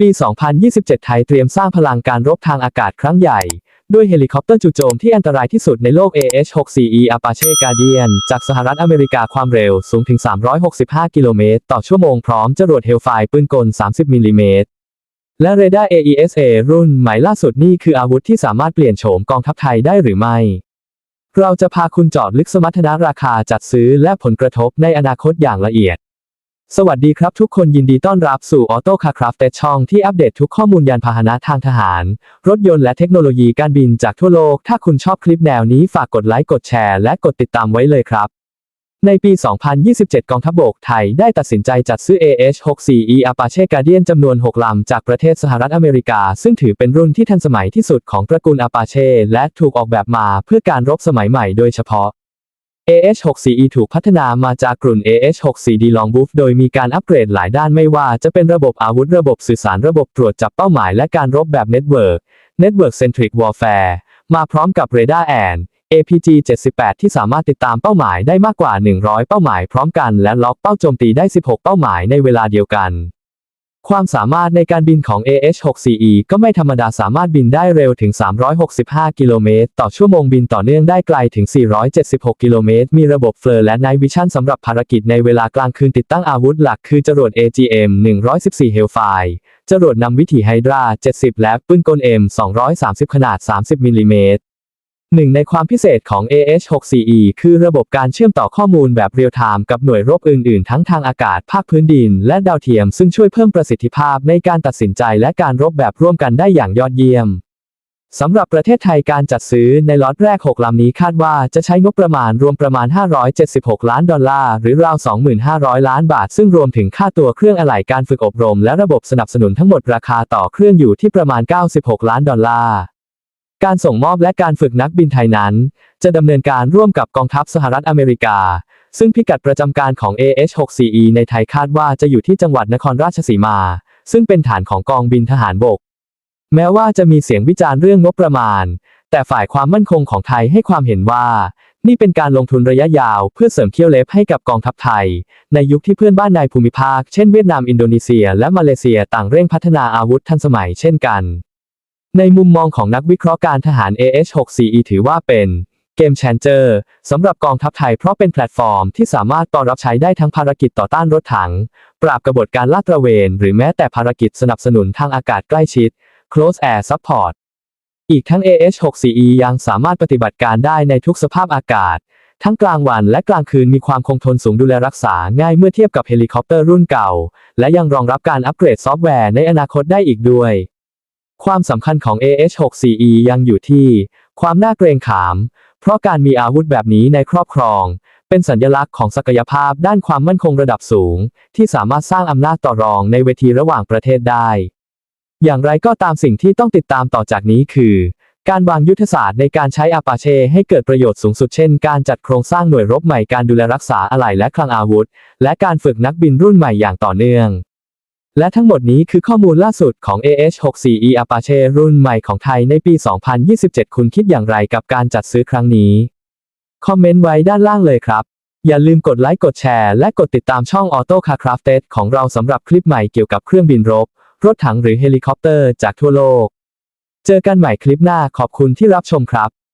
ปี 2027 ไทยเตรียมสร้างพลังการรบทางอากาศครั้งใหญ่ ด้วยเฮลิคอปเตอร์จู่โจมที่อันตรายที่สุดในโลก AH-64E Apache Guardian จากสหรัฐอเมริกาความเร็วสูงถึง 365 กิโลเมตร ต่อชั่วโมงพร้อมจรวดเฮลไฟปืนกล 30 มิลลิเมตรและเรดาร์ AESA รุ่นใหม่ล่าสุดนี่คืออาวุธที่สามารถเปลี่ยนโฉมกองทัพไทยได้หรือไม่ เราจะพาคุณเจอดลึกสมรรถนะราคาจัดซื้อและผลกระทบในอนาคตอย่างละเอียด สวัสดีครับทุกคนยินดีต้อนรับสู่ออโต้คาคราฟเตช่องที่อัปเดตทุกข้อมูลยานพาหนะทางทหาร รถยนต์และเทคโนโลยีการบินจากทั่วโลก ถ้าคุณชอบคลิปแนวนี้ฝากกดไลค์กดแชร์และกดติดตามไว้เลยครับ ในปี 2027 กองทัพบกไทยได้ตัดสินใจจัดซื้อ AH-64E Apache Guardian จำนวน 6 ลำ จากประเทศสหรัฐอเมริกา ซึ่งถือเป็นรุ่นที่ทันสมัยที่สุดของตระกูล Apache และถูกออกแบบมาเพื่อการรบสมัยใหม่โดยเฉพาะ AH-64E ถูกพัฒนามาจากกลุ่น AH-64D Longbow โดยมีการอัปเกรดหลายด้านไม่ว่าจะเป็นระบบอาวุธระบบสื่อสารระบบตรวจจับเป้าหมายและการรบแบบ Network Network Centric Warfare มาพร้อมกับเรดาร์แอน APG 78 ที่สามารถติดตามเป้าหมายได้มากกว่า 100 เป้าหมายพร้อมกันและล็อกเป้าโจมตีได้ 16 เป้าหมายในเวลาเดียวกัน ความสามารถในการบินของ AH-64E ก็ไม่ธรรมดาสามารถบินได้เร็วถึง 365 กิโลเมตร ต่อชั่วโมงบินต่อเนื่องได้ไกลถึง 476 กิโลเมตร มีระบบเฟลอร์และ Night Vision สำหรับภารกิจในเวลากลางคืนติดตั้งอาวุธหลักคือจรวด AGM 114 Hellfire จรวดนำวิถีไฮดรา 70 และปืนกล M 230 ขนาด 30 มิลลิเมตร หนึ่งในความพิเศษของ AH-64E คือระบบการเชื่อมต่อข้อมูลแบบเรียลไทม์กับหน่วยรบอื่น ๆ ทั้งทางอากาศ ภาคพื้นดิน และดาวเทียม ซึ่งช่วยเพิ่มประสิทธิภาพในการตัดสินใจและการรบแบบร่วมกันได้อย่างยอดเยี่ยม สำหรับประเทศไทยการจัดซื้อในล็อตแรก 6 ลำนี้คาดว่าจะใช้งบประมาณรวมประมาณ 576 ล้านดอลลาร์ หรือราว 2,500 ล้านบาท ซึ่งรวมถึงค่าตัวเครื่องอะไหล่การฝึกอบรม และระบบสนับสนุนทั้งหมดราคาต่อเครื่องอยู่ที่ประมาณ 96 ล้านดอลลาร์ การส่งมอบและการฝึกนักบินไทยนั้น จะดำเนินการร่วมกับกองทัพสหรัฐอเมริกา ซึ่งพิกัดประจำการของ AH-64E ในไทยคาดว่าจะอยู่ที่จังหวัดนครราชสีมา ซึ่งเป็นฐานของกองบินทหารบก แม้ว่าจะมีเสียงวิจารณ์เรื่องงบประมาณ แต่ฝ่ายความมั่นคงของไทยให้ความเห็นว่า นี่เป็นการลงทุนระยะยาวเพื่อเสริมเขี้ยวเล็บให้กับกองทัพไทย ในยุคที่เพื่อนบ้านในภูมิภาค เช่นเวียดนามอินโดนีเซีย และมาเลเซียต่างเร่งพัฒนาอาวุธทันสมัยเช่นกัน ในมุมมองของนักวิเคราะห์การทหาร AH-64E ถือว่าเป็นเกม changer สำหรับกองทัพไทยเพราะเป็นแพลตฟอร์มที่สามารถต่อรับใช้ได้ทั้งภารกิจต่อต้านรถถัง ปราบกบฏการลาดตระเวน หรือแม้แต่ภารกิจสนับสนุนทางอากาศใกล้ชิด close air support อีกทั้ง AH-64E ยังสามารถปฏิบัติการได้ในทุกสภาพอากาศ ทั้งกลางวันและกลางคืนมีความคงทนสูงดูแลรักษาง่ายเมื่อเทียบกับเฮลิคอปเตอร์รุ่นเก่า และยังรองรับการอัปเกรดซอฟต์แวร์ในอนาคตได้อีกด้วย ความสำคัญของ AH-64E ยังอยู่ที่ ความน่าเกรงขาม เพราะการมีอาวุธแบบนี้ในครอบครอง เป็นสัญลักษณ์ของศักยภาพด้านความมั่นคงระดับสูง ที่สามารถสร้างอำนาจต่อรองในเวทีระหว่างประเทศได้ อย่างไรก็ตามสิ่งที่ต้องติดตามต่อจากนี้คือ การวางยุทธศาสตร์ในการใช้อาปาเช่ให้เกิดประโยชน์สูงสุดเช่น การจัดโครงสร้างหน่วยรบใหม่การดูแลรักษาอะไหล่และคลังอาวุธ และการฝึกนักบินรุ่นใหม่อย่างต่อเนื่อง และทั้งหมดนี้คือข้อมูลล่าสุดของ AH-64E Apache รุ่นใหม่ของไทยในปี 2027 คุณคิดอย่างไรกับการจัดซื้อครั้งนี้ คอมเมนต์ไว้ด้านล่างเลยครับ อย่าลืมกดไลค์กดแชร์และกดติดตามช่อง Auto Car Crafted ของเราสำหรับคลิปใหม่เกี่ยวกับเครื่องบินรบ รถถังหรือเฮลิคอปเตอร์จากทั่วโลก เจอกันใหม่คลิปหน้าขอบคุณที่รับชมครับ